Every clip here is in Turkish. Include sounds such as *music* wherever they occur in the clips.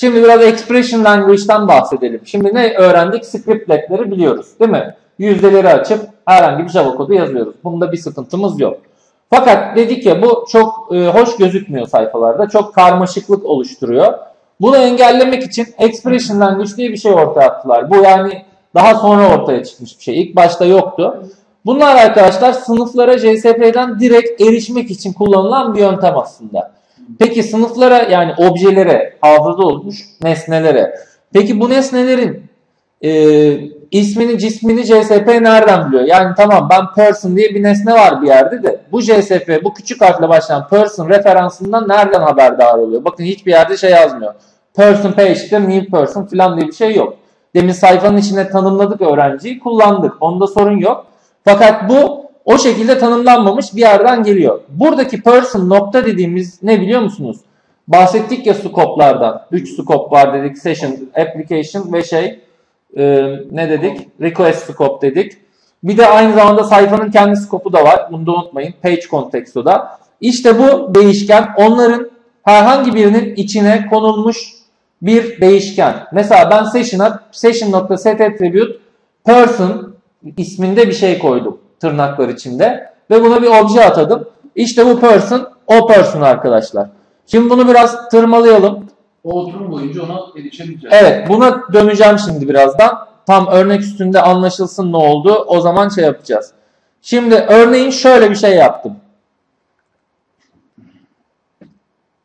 Şimdi biraz expression language'dan bahsedelim. Şimdi ne öğrendik? Scriptlet'leri biliyoruz değil mi? Yüzdeleri açıp herhangi bir Java kodu yazıyoruz. Bunda bir sıkıntımız yok. Fakat dedik ya bu çok e, hoş gözükmüyor sayfalarda. Çok karmaşıklık oluşturuyor. Bunu engellemek için expression language diye bir şey ortaya attılar. Bu yani daha sonra ortaya çıkmış bir şey. İlk başta yoktu. Bunlar arkadaşlar sınıflara JSP'den direkt erişmek için kullanılan bir yöntem aslında. Peki sınıflara yani objelere, hafızada olmuş nesnelere. Peki bu nesnelerin e, ismini, cismini JSP nereden biliyor? Yani tamam ben person diye bir nesne var bir yerde de bu JSP, bu küçük harfle başlayan person referansından nereden haberdar oluyor? Bakın hiçbir yerde şey yazmıyor. Person page'de new person falan diye bir şey yok. Demin sayfanın içine tanımladık öğrenciyi, kullandık. Onda sorun yok. Fakat bu o şekilde tanımlanmamış bir yerden geliyor. Buradaki person nokta dediğimiz ne biliyor musunuz? Bahsettik ya scope'lardan. 3 scope var dedik. Session, application ve şey e, ne dedik? Request scope dedik. Bir de aynı zamanda sayfanın kendi scope'u da var. Bunu da unutmayın. Page context'u da. İşte bu değişken onların herhangi birinin içine konulmuş bir değişken. Mesela ben session'a session.set attribute person isminde bir şey koydum tırnaklar içinde ve buna bir obje atadım. İşte bu person o person arkadaşlar. Şimdi bunu biraz tırmalayalım. O oturum boyunca ona erişemeyeceğiz. Evet buna döneceğim şimdi birazdan. Tam örnek üstünde anlaşılsın ne oldu. O zaman şey yapacağız. Şimdi örneğin şöyle bir şey yaptım.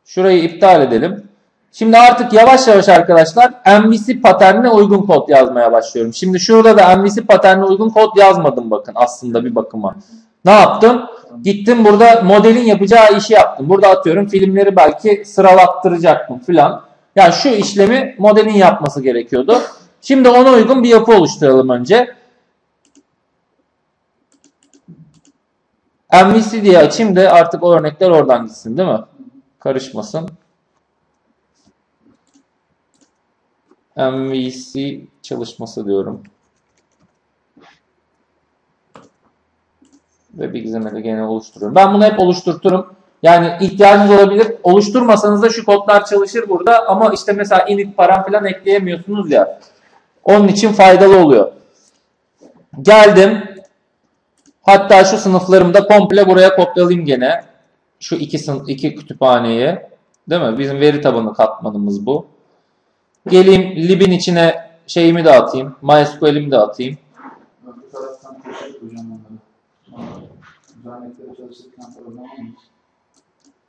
Şurayı iptal edelim. Şimdi artık yavaş yavaş arkadaşlar MVC paternine uygun kod yazmaya başlıyorum. Şimdi şurada da MVC paternine uygun kod yazmadım bakın aslında bir bakıma. Ne yaptım? Gittim burada modelin yapacağı işi yaptım. Burada atıyorum filmleri belki sıralattıracaktım filan. Yani şu işlemi modelin yapması gerekiyordu. Şimdi ona uygun bir yapı oluşturalım önce. MVC diye açayım da artık o örnekler oradan gitsin değil mi? Karışmasın. MVC çalışması diyorum. Ve bir XML'i gene oluşturuyorum. Ben bunu hep oluşturturum. Yani ihtiyacınız olabilir. Oluşturmasanız da şu kodlar çalışır burada. Ama işte mesela init param falan ekleyemiyorsunuz ya. Onun için faydalı oluyor. Geldim. Hatta şu sınıflarımı da komple buraya kopyalayayım gene. Şu iki, iki kütüphaneyi. Değil mi? Bizim veri tabanı katmanımız bu. Geleyim libin içine şeyimi de atayım. MySQL'imi de atayım.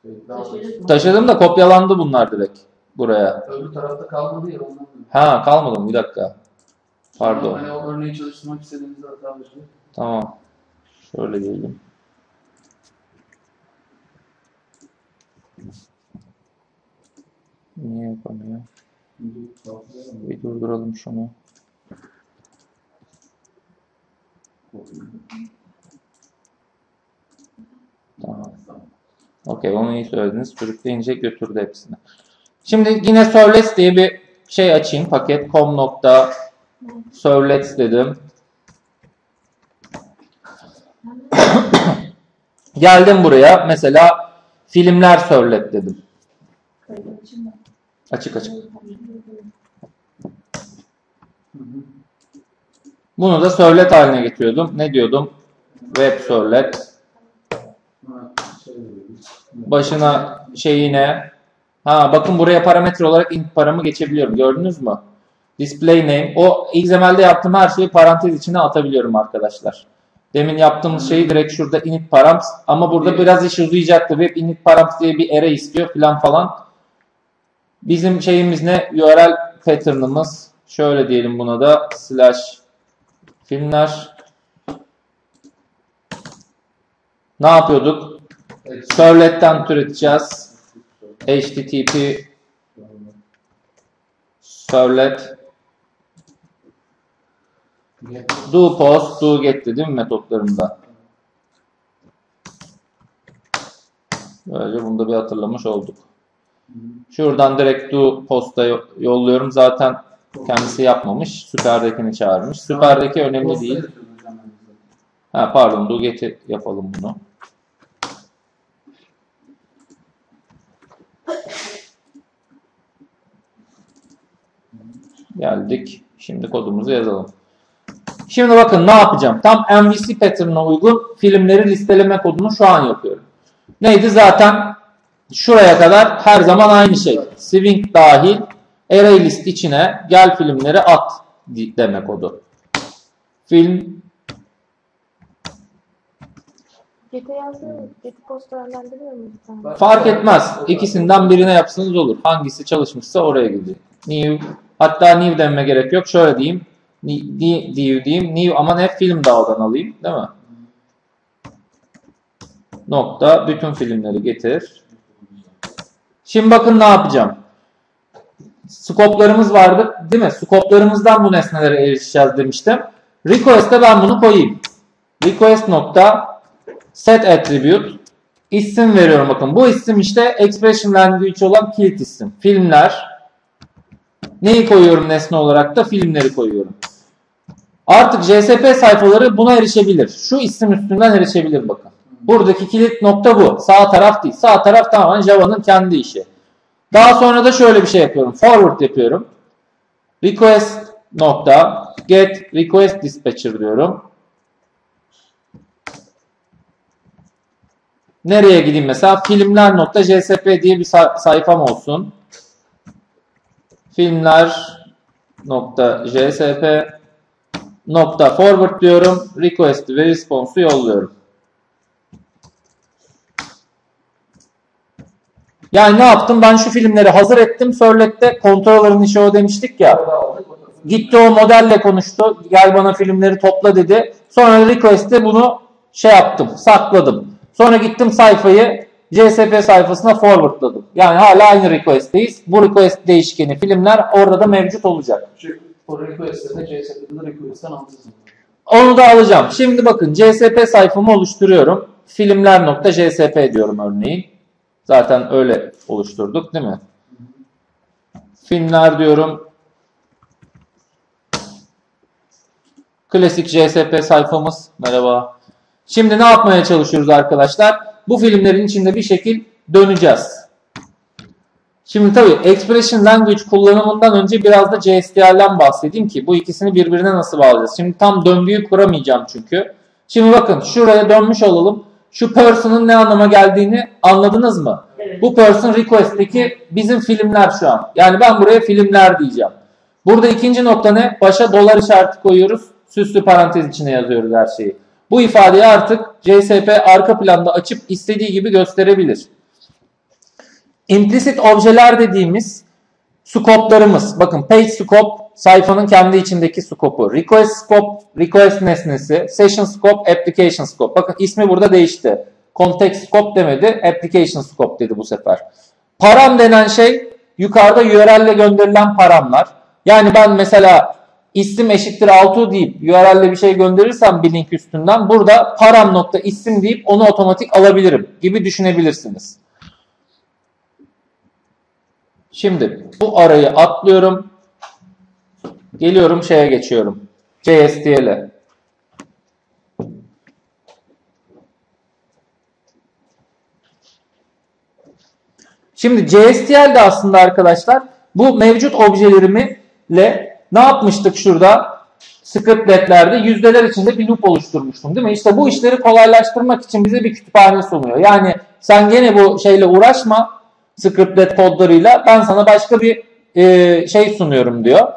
Şey. Taşıdım da kopyalandı bunlar direkt buraya. Öbür tarafta kalmadı ya ondan. Ha kalmadı mı? Bir dakika. Pardon. Hani o örneği çalıştırmak istediğimizde hata oluşuyor. Tamam. Şöyle diyelim. Niye yapamıyor? Bir durduralım şunu. Tamam. Okey onu iyi söylediniz. Sürükleyince götürdü hepsini. Şimdi yine Servlets diye bir şey açayım. Paket com nokta servlets dedim. *coughs* Geldim buraya. Mesela filmler servlet dedim. Açık açık. Bunu da servlet haline getiriyordum. Ne diyordum? Web şey diyoruz. Başına şeyine ha bakın buraya parametre olarak int paramı geçebiliyorum. Gördünüz mü? Display name. O XML'de yaptığım her şeyi parantez içine atabiliyorum arkadaşlar. Demin yaptığımız şeyi direkt şurada init params ama burada biraz iş uzayacaktı. Web init params diye bir array istiyor falan falan. Bizim şeyimiz ne? URL pattern'ımız. Şöyle diyelim buna da slash filmler. Ne yapıyorduk? Servlet'ten türeteceğiz. HTTP servlet do post do get değil mi metotlarında? Böylece bunu da bir hatırlamış olduk. Şuradan direkt do post'a yo- yolluyorum. Zaten kendisi yapmamış. Süperdekini çağırmış. Süperdeki önemli değil. Ha pardon do get'i yapalım bunu. Geldik. Şimdi kodumuzu yazalım. Şimdi bakın ne yapacağım? Tam MVC pattern'ına uygun filmleri listeleme kodunu şu an yapıyorum. Neydi? Zaten şuraya kadar her zaman aynı şey. Swing dahil array list içine gel filmleri at demek kodu. Film fark etmez. İkisinden birine yapsanız olur. Hangisi çalışmışsa oraya gidecek. New hatta new denme gerek yok. Şöyle diyeyim. New diyeyim. New ama ne film dağdan alayım. Değil mi? Nokta. Bütün filmleri getir. Şimdi bakın ne yapacağım. Skoplarımız vardı. Değil mi? Skoplarımızdan bu nesnelere erişeceğiz demiştim. Request'e ben bunu koyayım. Request nokta set attribute isim veriyorum bakın. Bu isim işte expression language olan kilit isim. Filmler. Neyi koyuyorum nesne olarak da filmleri koyuyorum. Artık JSP sayfaları buna erişebilir. Şu isim üstünden erişebilir bakın. Buradaki kilit nokta bu. Sağ taraf değil. Sağ taraf tamamen Java'nın kendi işi. Daha sonra da şöyle bir şey yapıyorum. Forward yapıyorum. Request nokta get request dispatcher diyorum. Nereye gideyim mesela? Filmler nokta JSP diye bir sayfam olsun. Filmler nokta JSP nokta forward diyorum. Request ve response'u yolluyorum. Yani ne yaptım? Ben şu filmleri hazır ettim. Sörlet'te controller'ın işi o demiştik ya. Gitti o modelle konuştu. Gel bana filmleri topla dedi. Sonra request'te bunu şey yaptım. Sakladım. Sonra gittim sayfayı CSP sayfasına forwardladım. Yani hala aynı request'teyiz. Bu request değişkeni filmler orada da mevcut olacak. Şu o request'te CSP'de de request'ten alacağız. Onu da alacağım. Şimdi bakın CSP sayfamı oluşturuyorum. Filmler.csp diyorum örneğin. Zaten öyle oluşturduk değil mi? Filmler diyorum. Klasik CSP sayfamız. Merhaba. Şimdi ne yapmaya çalışıyoruz arkadaşlar? Bu filmlerin içinde bir şekil döneceğiz. Şimdi tabii Expression Language kullanımından önce biraz da JSTL'den bahsedeyim ki bu ikisini birbirine nasıl bağlayacağız. Şimdi tam döngüyü kuramayacağım çünkü. Şimdi bakın şuraya dönmüş olalım. Şu person'ın ne anlama geldiğini anladınız mı? Evet. Bu person request'teki bizim filmler şu an. Yani ben buraya filmler diyeceğim. Burada ikinci nokta ne? Başa dolar işareti koyuyoruz. Süslü parantez içine yazıyoruz her şeyi. Bu ifadeyi artık CSP arka planda açıp istediği gibi gösterebilir. Implicit objeler dediğimiz scope'larımız. Bakın page scope sayfanın kendi içindeki scope'u. Request scope, request nesnesi. Session scope, application scope. Bakın ismi burada değişti. Context scope demedi, application scope dedi bu sefer. Param denen şey yukarıda URL ile gönderilen paramlar. Yani ben mesela isim eşittir 6 deyip URL ile bir şey gönderirsem bir link üstünden burada param nokta isim deyip onu otomatik alabilirim gibi düşünebilirsiniz. Şimdi bu arayı atlıyorum. Geliyorum şeye geçiyorum. JSTL'e. Şimdi JSTL de aslında arkadaşlar bu mevcut objelerimi ile ne yapmıştık şurada? Scriptletlerde yüzdeler içinde bir loop oluşturmuştum değil mi? İşte bu işleri kolaylaştırmak için bize bir kütüphane sunuyor. Yani sen gene bu şeyle uğraşma scriptlet kodlarıyla ben sana başka bir e, şey sunuyorum diyor.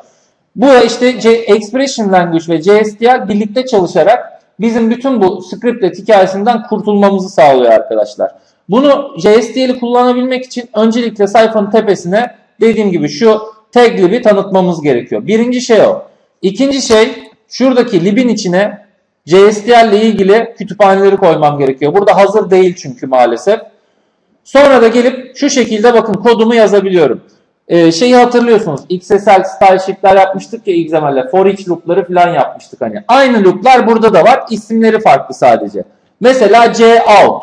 Bu işte C Expression Language ve JSTL birlikte çalışarak bizim bütün bu scriptlet hikayesinden kurtulmamızı sağlıyor arkadaşlar. Bunu JSTL'i kullanabilmek için öncelikle sayfanın tepesine dediğim gibi şu tag lib'i tanıtmamız gerekiyor. Birinci şey o. İkinci şey şuradaki lib'in içine JSTL ile ilgili kütüphaneleri koymam gerekiyor. Burada hazır değil çünkü maalesef. Sonra da gelip şu şekilde bakın kodumu yazabiliyorum. Ee, şeyi hatırlıyorsunuz. XSL style sheet'ler yapmıştık ya XML'le. For each loop'ları falan yapmıştık hani. Aynı loop'lar burada da var. İsimleri farklı sadece. Mesela C out.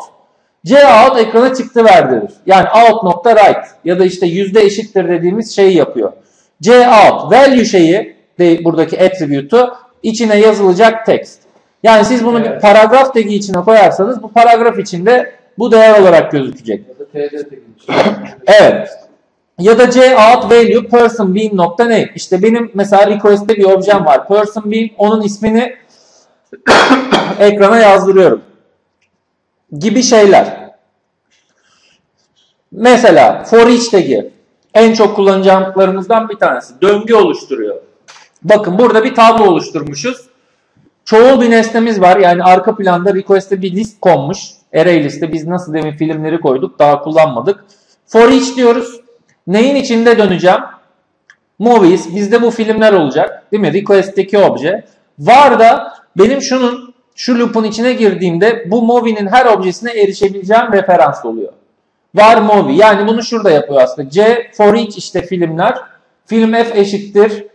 C out ekrana çıktı verdirir. Yani out nokta right ya da işte yüzde eşittir dediğimiz şeyi yapıyor. C out value şeyi de buradaki attribute'u içine yazılacak text. Yani siz bunu Evet. bir paragraf tagi içine koyarsanız bu paragraf içinde bu değer olarak gözükecek. *coughs* Evet. Ya da C out value person bean nokta name. İşte benim mesela request'te bir objem var. Person bean onun ismini *coughs* ekrana yazdırıyorum. Gibi şeyler. Mesela for each tag'i en çok kullanacaklarımızdan bir tanesi. Döngü oluşturuyor. Bakın burada bir tablo oluşturmuşuz. Çoğul bir nesnemiz var. Yani arka planda request'e bir list konmuş. Array liste. Biz nasıl demin filmleri koyduk. Daha kullanmadık. For each diyoruz. Neyin içinde döneceğim? Movies. Bizde bu filmler olacak. Değil mi? Request'teki obje. Var da benim şunun şu loop'un içine girdiğimde bu movie'nin her objesine erişebileceğim referans oluyor. Var movie. Yani bunu şurada yapıyor aslında. C for each işte filmler. Film F eşittir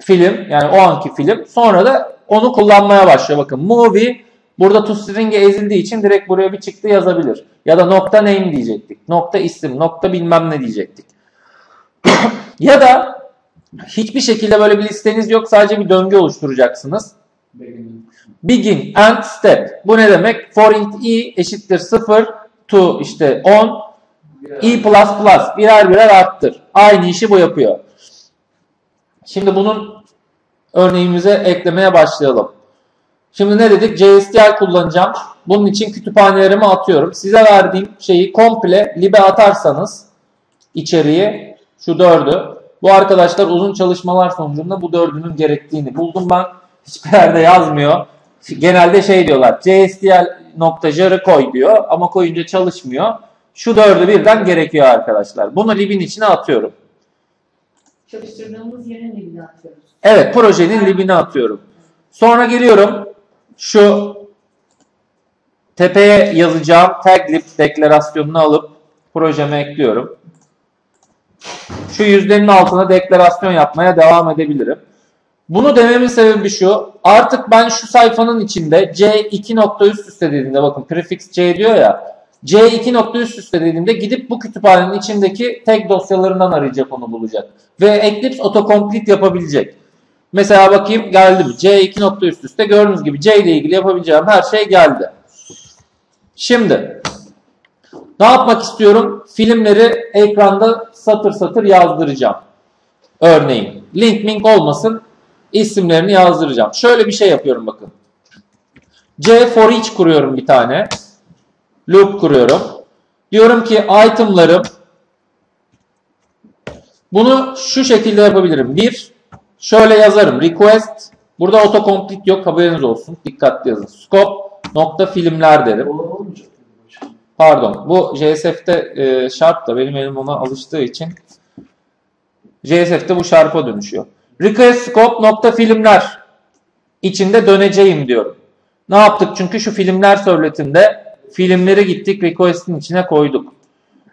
film. Yani o anki film. Sonra da onu kullanmaya başlıyor. Bakın movie burada to string'e ezildiği için direkt buraya bir çıktı yazabilir. Ya da nokta name diyecektik. Nokta isim, nokta bilmem ne diyecektik. *clears throat* ya da hiçbir şekilde böyle bir listeniz yok. Sadece bir döngü oluşturacaksınız. Begin. Begin and step. Bu ne demek? For int i eşittir 0 to işte 10 i plus plus birer birer arttır. Aynı işi bu yapıyor. Şimdi bunun örneğimize eklemeye başlayalım. Şimdi ne dedik? JSTL kullanacağım. Bunun için kütüphanelerime atıyorum. Size verdiğim şeyi komple lib'e atarsanız içeriği şu dördü. Bu arkadaşlar uzun çalışmalar sonucunda bu dördünün gerektiğini buldum ben. Hiçbir yerde yazmıyor. Genelde şey diyorlar. JSTL.jar'ı koy diyor ama koyunca çalışmıyor. Şu dördü birden gerekiyor arkadaşlar. Bunu libin içine atıyorum. Çalıştırdığımız yerin libine atıyoruz. Evet projenin libine atıyorum. Sonra geliyorum şu tepeye yazacağım tag lib deklarasyonunu alıp projeme ekliyorum. Şu yüzdenin altına deklarasyon yapmaya devam edebilirim. Bunu dememin sebebi şu. Artık ben şu sayfanın içinde C2 nokta üst üste dediğimde bakın prefix C diyor ya. C2 nokta üst üste dediğimde gidip bu kütüphanenin içindeki tag dosyalarından arayacak onu bulacak. Ve Eclipse autocomplete yapabilecek. Mesela bakayım geldi mi? C2 nokta üst üste gördüğünüz gibi C ile ilgili yapabileceğim her şey geldi. Şimdi ne yapmak istiyorum? Filmleri ekranda satır satır yazdıracağım. Örneğin link mink olmasın isimlerini yazdıracağım. Şöyle bir şey yapıyorum bakın. C for each kuruyorum bir tane. Loop kuruyorum. Diyorum ki itemlarım bunu şu şekilde yapabilirim. Bir, şöyle yazarım. Request. Burada autocomplete yok. Haberiniz olsun. Dikkatli yazın. Scope nokta filmler derim. Pardon. Bu JSF'te e, şart da benim elim ona alıştığı için JSF'te bu şarpa dönüşüyor. Request scope nokta filmler içinde döneceğim diyorum. Ne yaptık? Çünkü şu filmler söyletimde filmleri gittik request'in içine koyduk.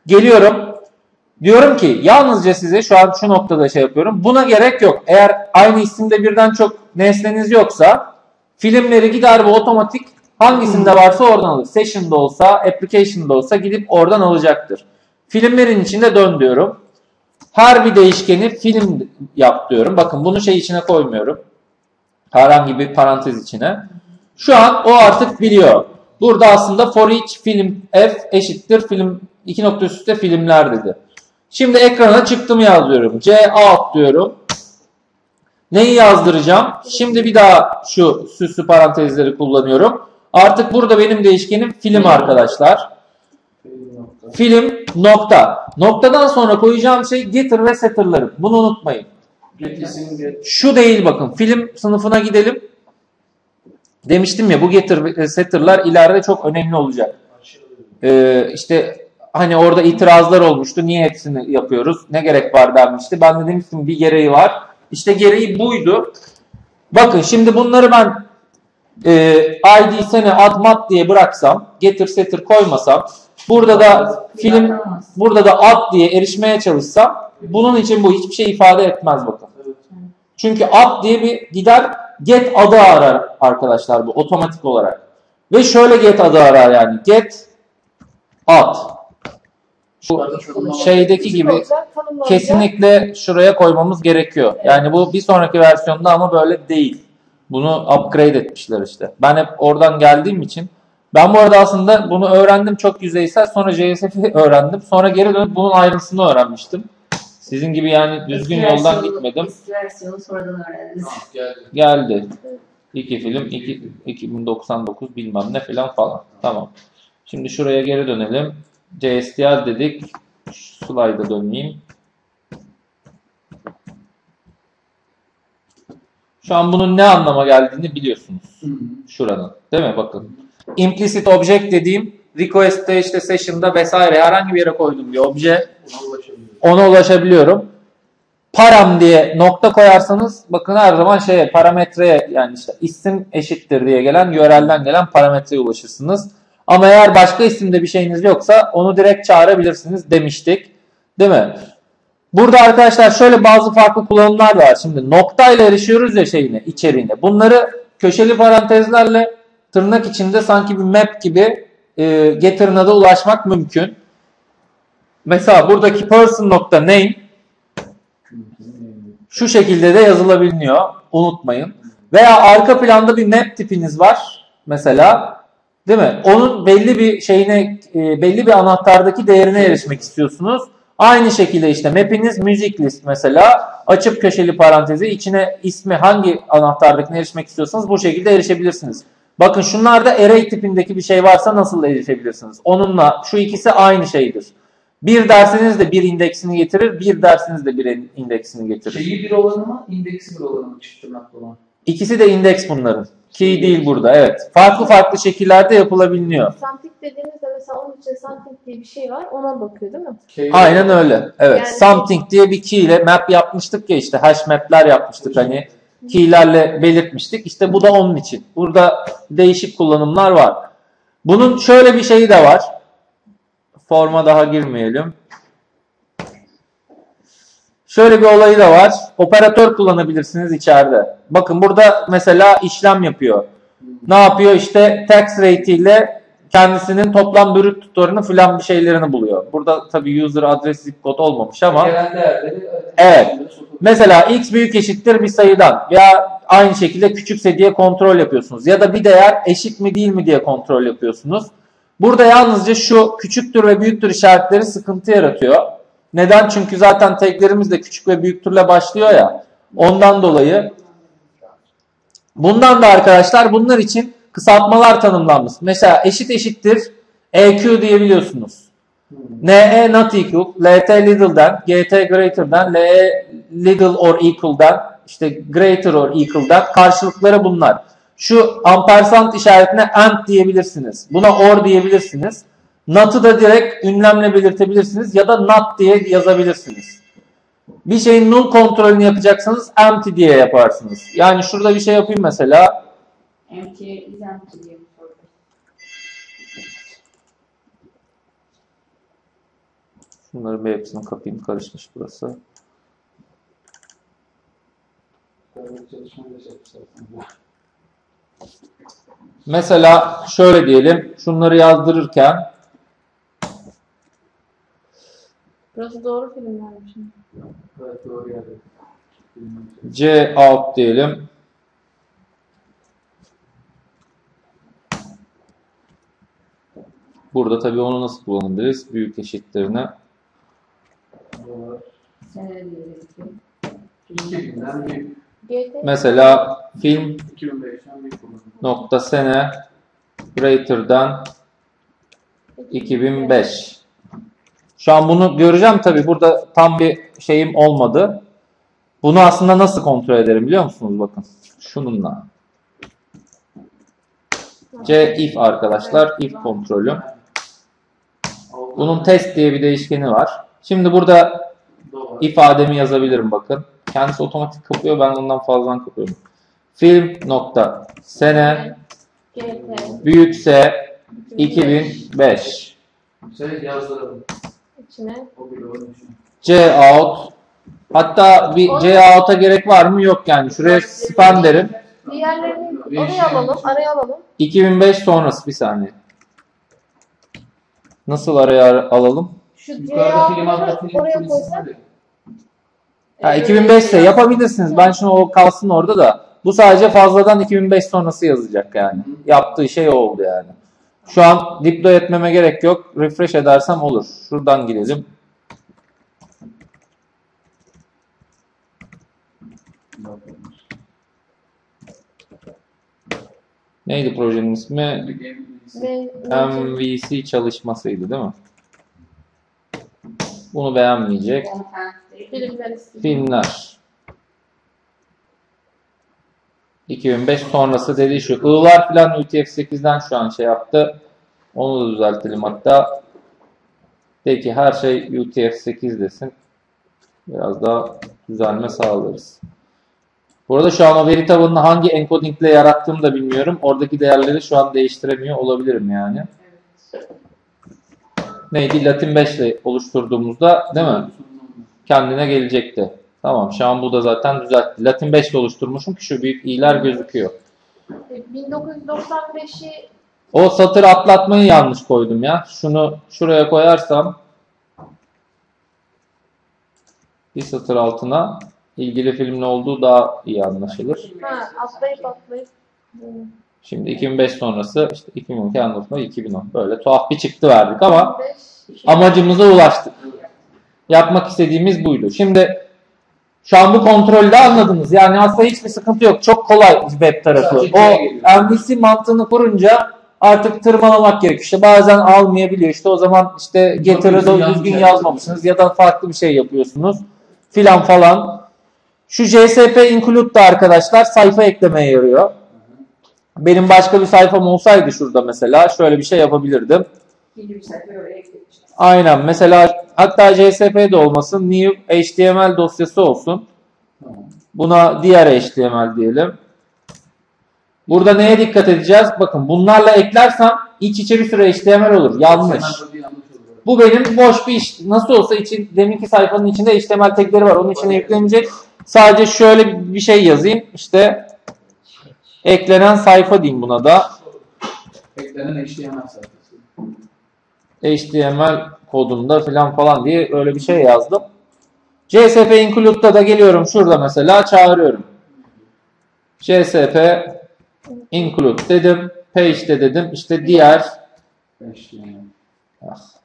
Geliyorum. Diyorum ki yalnızca size şu an şu noktada şey yapıyorum. Buna gerek yok. Eğer aynı isimde birden çok nesneniz yoksa filmleri gider ve otomatik hangisinde varsa oradan alır. Session'da olsa, application'da olsa gidip oradan alacaktır. Filmlerin içinde dön diyorum. Her bir değişkeni film yap diyorum. Bakın bunu şey içine koymuyorum. Herhangi bir parantez içine. Şu an o artık biliyor. Burada aslında for each film f eşittir film iki nokta üstte filmler dedi. Şimdi ekrana çıktım yazıyorum. C out diyorum. Neyi yazdıracağım? Şimdi bir daha şu süslü parantezleri kullanıyorum. Artık burada benim değişkenim film arkadaşlar. Film nokta. Noktadan sonra koyacağım şey getter ve setter'larım. Bunu unutmayın. Şu değil bakın. Film sınıfına gidelim. Demiştim ya bu getter ve setter'lar ileride çok önemli olacak. Ee, işte hani orada itirazlar olmuştu. Niye hepsini yapıyoruz? Ne gerek var denmişti. Ben de demiştim bir gereği var. İşte gereği buydu. Bakın şimdi bunları ben e, ID sene ad mat diye bıraksam, getir setter koymasam, burada da film burada da ad diye erişmeye çalışsam bunun için bu hiçbir şey ifade etmez bakın. Çünkü ad diye bir gider get adı arar arkadaşlar bu otomatik olarak. Ve şöyle get adı arar yani get ad. Bu şeydeki gibi kesinlikle şuraya koymamız gerekiyor. Yani bu bir sonraki versiyonda ama böyle değil. Bunu upgrade etmişler işte. Ben hep oradan geldiğim için ben bu arada aslında bunu öğrendim çok yüzeysel. Sonra JSF'i *laughs* öğrendim. Sonra geri dönüp bunun ayrıntısını öğrenmiştim. Sizin gibi yani düzgün Eski yoldan versiyonu- gitmedim. Eski versiyonu sonradan öğrendiniz. Geldi. Geldi. İki film, iki, 2099 bilmem ne falan falan. Tamam. Şimdi şuraya geri dönelim. CSTR dedik. Şu Slide'a döneyim. Şu an bunun ne anlama geldiğini biliyorsunuz. Şuranın. Değil mi? Bakın. Implicit object dediğim request'te işte session'da vesaire herhangi bir yere koyduğum bir obje Ona ulaşabiliyorum. Param diye nokta koyarsanız bakın her zaman şeye parametreye yani işte isim eşittir diye gelen URL'den gelen parametreye ulaşırsınız. Ama eğer başka isimde bir şeyiniz yoksa onu direkt çağırabilirsiniz demiştik. Değil mi? Burada arkadaşlar şöyle bazı farklı kullanımlar var. Şimdi noktayla erişiyoruz ya şeyine, içeriğine. Bunları köşeli parantezlerle tırnak içinde sanki bir map gibi e, getter'ına da ulaşmak mümkün. Mesela buradaki person nokta name şu şekilde de yazılabiliyor. Unutmayın. Veya arka planda bir map tipiniz var. Mesela değil mi? Onun belli bir şeyine e, belli bir anahtardaki değerine erişmek istiyorsunuz. Aynı şekilde işte map'iniz music list mesela açıp köşeli parantezi içine ismi hangi anahtardakine erişmek istiyorsanız bu şekilde erişebilirsiniz. Bakın şunlarda array tipindeki bir şey varsa nasıl erişebilirsiniz? Onunla şu ikisi aynı şeydir. Bir dersiniz de bir indeksini getirir, bir dersiniz de bir indeksini getirir. Şeyi bir olanı mı, indeksi bir olanı mı çift tırnaklı olan? İkisi de indeks bunların. Key değil burada evet. Farklı farklı şekillerde yapılabiliyor. Something dediğimizde mesela onun için something diye bir şey var. Ona bakıyor değil mi? K- Aynen öyle. Evet. Yani- Something diye bir key ile map yapmıştık ya işte hash map'ler yapmıştık hani key'lerle belirtmiştik. İşte bu da onun için. Burada değişik kullanımlar var. Bunun şöyle bir şeyi de var. Forma daha girmeyelim. Şöyle bir olayı da var. Operatör kullanabilirsiniz içeride. Bakın burada mesela işlem yapıyor. Ne yapıyor? İşte tax rate ile kendisinin toplam brüt tutarını filan bir şeylerini buluyor. Burada tabii user adres zip kod olmamış ama Evet. Mesela x büyük eşittir bir sayıdan veya aynı şekilde küçükse diye kontrol yapıyorsunuz. Ya da bir değer eşit mi değil mi diye kontrol yapıyorsunuz. Burada yalnızca şu küçüktür ve büyüktür işaretleri sıkıntı yaratıyor. Neden? Çünkü zaten taglerimiz de küçük ve büyüktürle başlıyor ya. Ondan dolayı bundan da arkadaşlar bunlar için kısaltmalar tanımlanmış. Mesela eşit eşittir EQ diyebiliyorsunuz. NE not equal, LT little'dan, GT greater'dan, LE little or equal'dan, işte greater or equal'dan karşılıkları bunlar. Şu ampersand işaretine and diyebilirsiniz. Buna or diyebilirsiniz. Not'ı da direkt ünlemle belirtebilirsiniz ya da not diye yazabilirsiniz. Bir şeyin null kontrolünü yapacaksanız empty diye yaparsınız. Yani şurada bir şey yapayım mesela. Empty is empty diye. Şunları bir hepsini kapayım karışmış burası. Mesela şöyle diyelim. Şunları yazdırırken Burası doğru filmlermiş. Evet doğru yerde. C out diyelim. Burada tabii onu nasıl kullanabiliriz? Büyük eşitlerine. Dolar. Sene diyelim ki. 2000'den bir GT Mesela film 2005'ten bir kullanım. nokta sene greater'dan 2005. Şu an bunu göreceğim tabii. Burada tam bir şeyim olmadı. Bunu aslında nasıl kontrol ederim biliyor musunuz? Bakın. Şununla. C if arkadaşlar. If kontrolü. Bunun test diye bir değişkeni var. Şimdi burada ifademi yazabilirim bakın. Kendisi otomatik kapıyor. Ben ondan fazladan kapıyorum. Film nokta sene GT büyükse 2005. Şey yazdıralım. İçine O bile onun için. C out. Hatta bir C out'a gerek var mı? Yok yani. Şuraya span derim. diğerlerini oraya alalım, araya alalım. 2005 sonrası bir saniye. Nasıl araya alalım? Şu diğerleri film oraya polisinin koysak hadi. Ha, 2005 ise yapabilirsiniz. Ben şunu o kalsın orada da. Bu sadece fazladan 2005 sonrası yazacak yani. Yaptığı şey o oldu yani. Şu an deploy etmeme gerek yok. Refresh edersem olur. Şuradan gidelim. Neydi projenin ismi? MVC çalışmasıydı değil mi? Bunu beğenmeyecek. Filmler. 2005 sonrası dediği şu. I'lar falan UTF-8'den şu an şey yaptı. Onu da düzeltelim hatta. De ki her şey UTF-8 desin. Biraz daha düzelme sağlarız. Bu arada şu an o veri tabanını hangi encodingle yarattığımı da bilmiyorum. Oradaki değerleri şu an değiştiremiyor olabilirim yani. Neydi? Latin 5 ile oluşturduğumuzda değil mi? kendine gelecekti. Tamam şu an bu da zaten düzeltti. Latin 5 ile oluşturmuşum ki şu büyük i'ler gözüküyor. E, 1995'i O satır atlatmayı yanlış koydum ya. Şunu şuraya koyarsam bir satır altına ilgili filmin olduğu daha iyi anlaşılır. ha, atlayıp atlayıp. Şimdi 2005 sonrası işte 2012 anlatma 2010. Böyle tuhaf bir çıktı verdik ama 95 amacımıza ulaştık. Yapmak istediğimiz buydu. Şimdi şu an bu kontrolde anladınız. Yani aslında hiçbir sıkıntı yok. Çok kolay web tarafı. O. MVC mantığını kurunca artık tırmalamak gerekiyor. İşte bazen almayabiliyor. İşte o zaman işte getter'ı düzgün da düzgün yazmamışsınız ya da farklı bir şey yapıyorsunuz filan falan. Şu JSP include da arkadaşlar sayfa eklemeye yarıyor. Benim başka bir sayfam olsaydı şurada mesela şöyle bir şey yapabilirdim. İkinci bir sayfa oraya eklemişler. Aynen. Mesela hatta JSP de olmasın. New HTML dosyası olsun. Buna diğer HTML diyelim. Burada neye dikkat edeceğiz? Bakın bunlarla eklersem iç içe bir sürü HTML olur. Yanlış. Bu benim boş bir iş. Nasıl olsa için deminki sayfanın içinde HTML tagleri var. Onun içine yüklenecek. Sadece şöyle bir şey yazayım. İşte eklenen sayfa diyeyim buna da. Eklenen HTML sayfası. HTML kodunda falan falan diye öyle bir şey yazdım. CSP include'da da geliyorum şurada mesela çağırıyorum. CSP include dedim. Page'de dedim. İşte diğer. Ah.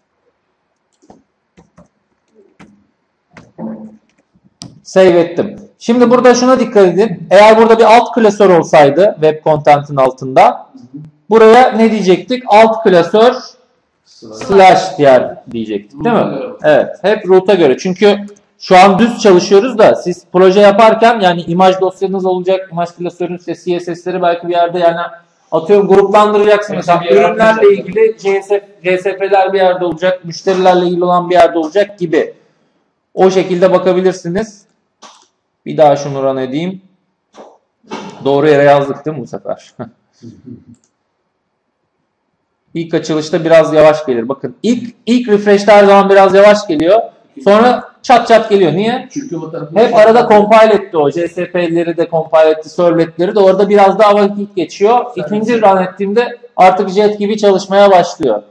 Save ettim. Şimdi burada şuna dikkat edin. Eğer burada bir alt klasör olsaydı web content'in altında buraya ne diyecektik? Alt klasör. Slash diğer diyecektik değil mi? Evet. Hep root'a göre. Çünkü şu an düz çalışıyoruz da siz proje yaparken yani imaj dosyanız olacak, imaj klasörünüz CSS'leri belki bir yerde yani atıyorum gruplandıracaksınız. Hepsi Mesela ürünlerle ilgili CSF, CSP'ler bir yerde olacak, müşterilerle ilgili olan bir yerde olacak gibi. O şekilde bakabilirsiniz. Bir daha şunu run edeyim. Doğru yere yazdık değil mi bu sefer? *laughs* İlk açılışta biraz yavaş gelir. Bakın ilk ilk refresh'te her zaman biraz yavaş geliyor. Sonra çat çat geliyor. Niye? Çünkü o tarafı Hep arada compile etti o. CSP'leri de compile etti, servletleri de orada biraz daha vakit geçiyor. İkinci run ettiğimde artık jet gibi çalışmaya başlıyor.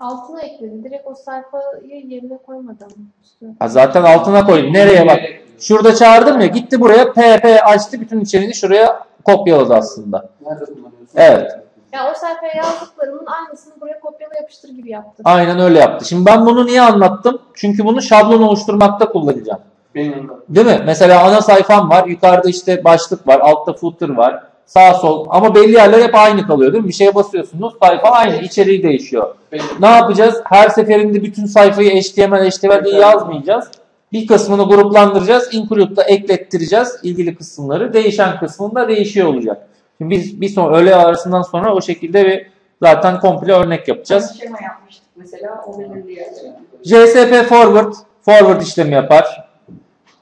altına ekledi. Direkt o sayfayı yerine koymadı ama. üstüne. Ha zaten altına koyayım. Nereye bak? Şurada çağırdım ya gitti buraya PP açtı bütün içeriğini şuraya kopyaladı aslında. Evet. Ya o sayfaya yazdıklarımın aynısını buraya kopyala yapıştır gibi yaptı. Aynen öyle yaptı. Şimdi ben bunu niye anlattım? Çünkü bunu şablon oluşturmakta kullanacağım. Benim. Değil mi? Mesela ana sayfam var. Yukarıda işte başlık var. Altta footer var. Sağ sol. Ama belli yerler hep aynı kalıyor değil mi? Bir şeye basıyorsunuz. Sayfa aynı. içeriği değişiyor. Benim. Ne yapacağız? Her seferinde bütün sayfayı HTML, HTML diye yazmayacağız. Bir kısmını gruplandıracağız. Include'da eklettireceğiz ilgili kısımları. Değişen kısmında değişiyor olacak. Şimdi biz bir son öğle arasından sonra o şekilde bir zaten komple örnek yapacağız. Şema yapmıştık mesela. O belirli. JSP forward, forward işlemi yapar.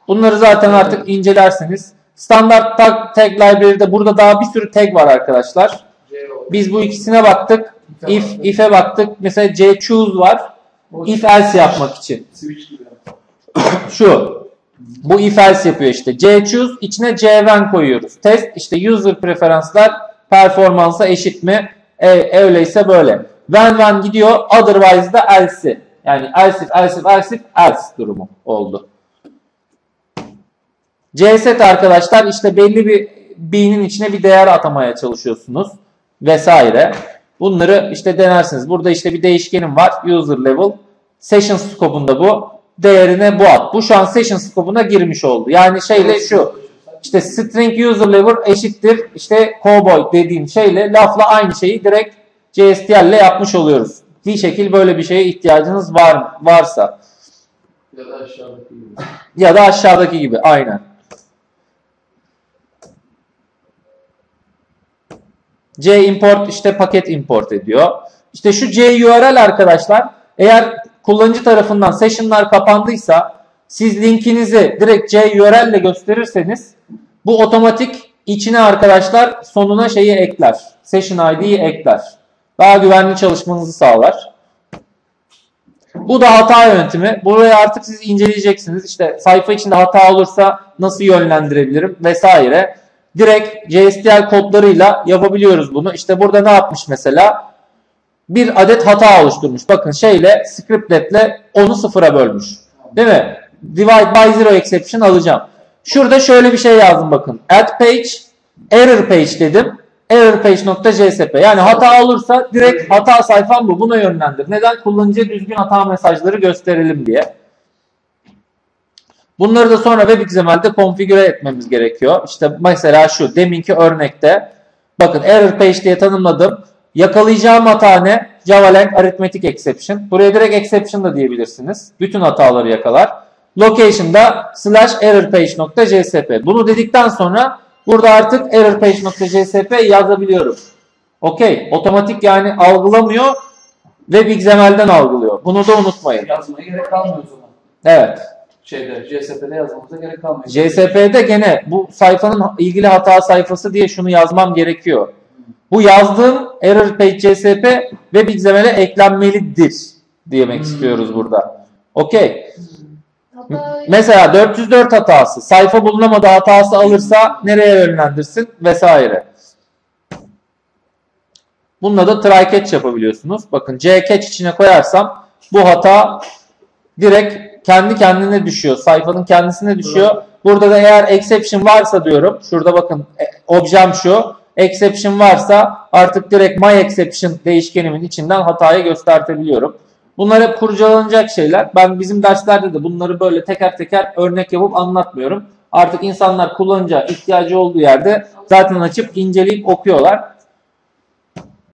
Bunları zaten artık incelersiniz. Standart tag, tag library'de burada daha bir sürü tag var arkadaşlar. Biz bu ikisine baktık. If, if'e baktık. Mesela C choose var. If else yapmak için. Şu. Bu if yapıyor işte. C choose içine C when koyuyoruz. Test işte user preferanslar performansa eşit mi? E, öyleyse böyle. When when gidiyor. Otherwise da else. Yani else if else if else if else durumu oldu. CSET arkadaşlar işte belli bir B'nin içine bir değer atamaya çalışıyorsunuz vesaire. Bunları işte denersiniz. Burada işte bir değişkenim var. User level. Session scope'unda bu. Değerine bu at. Bu şu an session scope'una girmiş oldu. Yani şeyle şu. işte string user level eşittir işte cowboy dediğim şeyle lafla aynı şeyi direkt JSTL ile yapmış oluyoruz. Bir şekil böyle bir şeye ihtiyacınız var varsa Ya da aşağıdaki gibi. *laughs* ya da aşağıdaki gibi aynen. C import işte paket import ediyor. İşte şu C URL arkadaşlar eğer kullanıcı tarafından session'lar kapandıysa siz linkinizi direkt C URL ile gösterirseniz bu otomatik içine arkadaşlar sonuna şeyi ekler. Session ID'yi ekler. Daha güvenli çalışmanızı sağlar. Bu da hata yöntemi. Burayı artık siz inceleyeceksiniz. İşte sayfa içinde hata olursa nasıl yönlendirebilirim vesaire. Direkt JSTL kodlarıyla yapabiliyoruz bunu. İşte burada ne yapmış mesela? Bir adet hata oluşturmuş. Bakın şeyle scriptlet'le onu sıfıra bölmüş. Değil mi? Divide by zero exception alacağım. Şurada şöyle bir şey yazdım bakın. Add page, error page dedim. Error page.csp. Yani hata olursa direkt hata sayfam bu. Buna yönlendir. Neden? Kullanıcıya düzgün hata mesajları gösterelim diye. Bunları da sonra web XML'de konfigüre etmemiz gerekiyor. İşte mesela şu deminki örnekte bakın error page diye tanımladım. Yakalayacağım hata ne? Java-Lang arithmetic exception. Buraya direkt exception da diyebilirsiniz. Bütün hataları yakalar. Location'da slash errorpage.csp. Bunu dedikten sonra burada artık errorpage.csp yazabiliyorum. Okey. Otomatik yani algılamıyor ve XML'den algılıyor. Bunu da unutmayın. Yazmaya gerek kalmıyor o zaman. Evet. Şeyde, CSP'de yazmamıza gerek kalmıyor. CSP'de gene bu sayfanın ilgili hata sayfası diye şunu yazmam gerekiyor. Bu yazdığım error page CSP web XML'e eklenmelidir demek Hmm. istiyoruz burada. Okey. Mesela 404 hatası, sayfa bulunamadı hatası alırsa nereye yönlendirsin vesaire. Bununla da try catch yapabiliyorsunuz. Bakın C catch içine koyarsam bu hata direkt kendi kendine düşüyor. Sayfanın kendisine düşüyor. Burada da eğer exception varsa diyorum. Şurada bakın e, objem şu. Exception varsa artık direkt my exception değişkenimin içinden hatayı göstertebiliyorum. Bunlar hep kurcalanacak şeyler. Ben bizim derslerde de bunları böyle teker teker örnek yapıp anlatmıyorum. Artık insanlar kullanınca ihtiyacı olduğu yerde zaten açıp inceleyip okuyorlar.